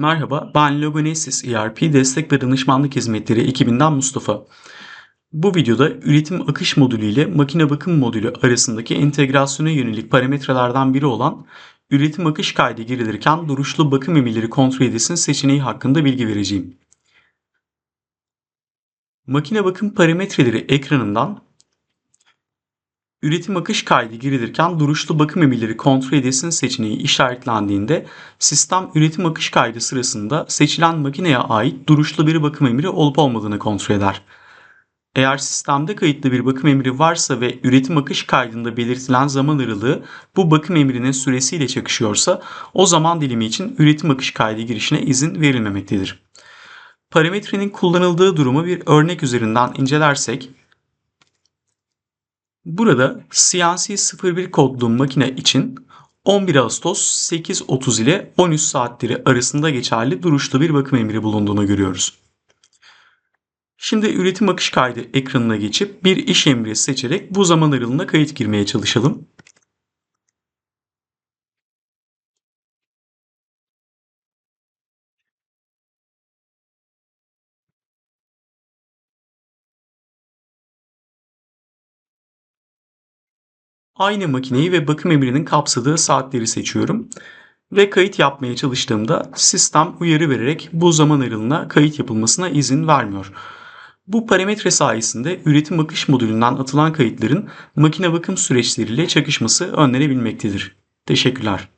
Merhaba, ben Logonesis ERP Destek ve Danışmanlık Hizmetleri ekibinden Mustafa. Bu videoda üretim akış modülü ile makine bakım modülü arasındaki entegrasyona yönelik parametrelerden biri olan üretim akış kaydı girilirken duruşlu bakım emirleri kontrol edilsin seçeneği hakkında bilgi vereceğim. Makine bakım parametreleri ekranından Üretim akış kaydı girilirken duruşlu bakım emirleri kontrol edilsin seçeneği işaretlendiğinde sistem üretim akış kaydı sırasında seçilen makineye ait duruşlu bir bakım emri olup olmadığını kontrol eder. Eğer sistemde kayıtlı bir bakım emri varsa ve üretim akış kaydında belirtilen zaman aralığı bu bakım emrinin süresiyle çakışıyorsa o zaman dilimi için üretim akış kaydı girişine izin verilmemektedir. Parametrenin kullanıldığı durumu bir örnek üzerinden incelersek Burada CNC 01 kodlu makine için 11 Ağustos 8.30 ile 13 saatleri arasında geçerli duruşlu bir bakım emri bulunduğunu görüyoruz. Şimdi üretim akış kaydı ekranına geçip bir iş emri seçerek bu zaman aralığına kayıt girmeye çalışalım. Aynı makineyi ve bakım emrinin kapsadığı saatleri seçiyorum. Ve kayıt yapmaya çalıştığımda sistem uyarı vererek bu zaman aralığına kayıt yapılmasına izin vermiyor. Bu parametre sayesinde üretim akış modülünden atılan kayıtların makine bakım süreçleriyle çakışması önlenebilmektedir. Teşekkürler.